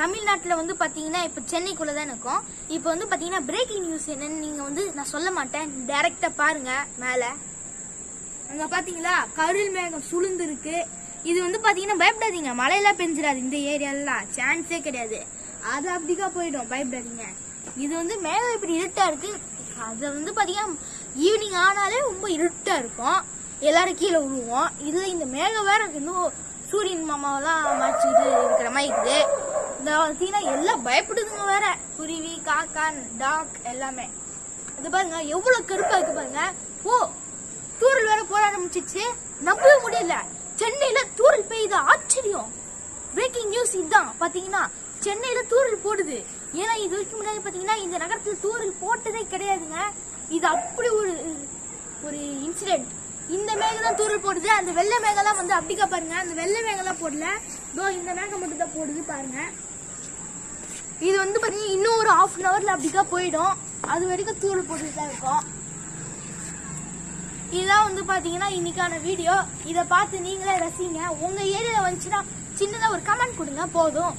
தமிழ்நாட்டில் வந்து பார்த்தீங்கன்னா இப்போ சென்னைக்குள்ளே தான் இருக்கும். இப்போ வந்து பார்த்தீங்கன்னா பிரேக்கிங் நியூஸ் என்னன்னு நீங்கள் வந்து நான் சொல்ல மாட்டேன். டைரெக்டாக பாருங்க மேலே. அங்கே பார்த்தீங்களா கருள் மேகம் சுளுந்துருக்கு. இது வந்து பார்த்தீங்கன்னா பயப்படாதீங்க. மழையெல்லாம் பெஞ்சிடாது இந்த ஏரியாலாம் சான்ஸே கிடையாது. அது அப்படிக்கா போயிடும். பயப்படாதீங்க. இது வந்து மேகம் இப்படி இருட்டாக இருக்கு. அது வந்து பார்த்தீங்கன்னா ஈவினிங் ஆனாலே ரொம்ப இருட்டாக இருக்கும். எல்லாரும் கீழே விழுவோம் இதில் இந்த மேகம் வேற இன்னும் சூரியன் மாமாவெல்லாம் மறைச்சிக்கிட்டு இருக்கிற மாதிரி இருக்குது. சீனா பார்த்தீங்கன்னா எல்லாம் பயப்படுதுங்க வேற. குருவி காக்கா டாக் எல்லாமே. இது பாருங்க எவ்வளவு கருப்பா இருக்கு பாருங்க. ஓ தூரல் வேற போட ஆரம்பிச்சிச்சு. நம்பவே முடியல. சென்னையில தூரல் பெய்யுது ஆச்சரியம். பிரேக்கிங் நியூஸ் இதுதான். பாத்தீங்கன்னா சென்னையில தூரல் போடுது. ஏன்னா இது வரைக்கும் முன்னாடி பாத்தீங்கன்னா இந்த நகரத்துல தூரல் போட்டதே கிடையாதுங்க. இது அப்படி ஒரு ஒரு இன்சிடென்ட் இந்த மேகம் தான் தூரல் போடுது. அந்த வெள்ளை மேகம்லாம் வந்து அப்படிக்கா பாருங்க. அந்த வெள்ளை மேகம்லாம் போடல. இதோ இந்த மேகம் மட்டும் தான் போடுது பாருங்க. இது வந்து பாத்தீங்கன்னா இன்னும் ஒரு ஹாஃப் அன் ஹவர்ல அப்படிக்கா போயிடும். அது வரைக்கும் தூள் போட்டுட்டு தான் இருக்கும். இதுதான் வந்து பாத்தீங்கன்னா இன்னைக்கான வீடியோ இதை பார்த்து நீங்களே ரசிங்க. உங்க ஏரியால வந்துச்சுன்னா சின்னதா ஒரு கமெண்ட் கொடுங்க போதும்.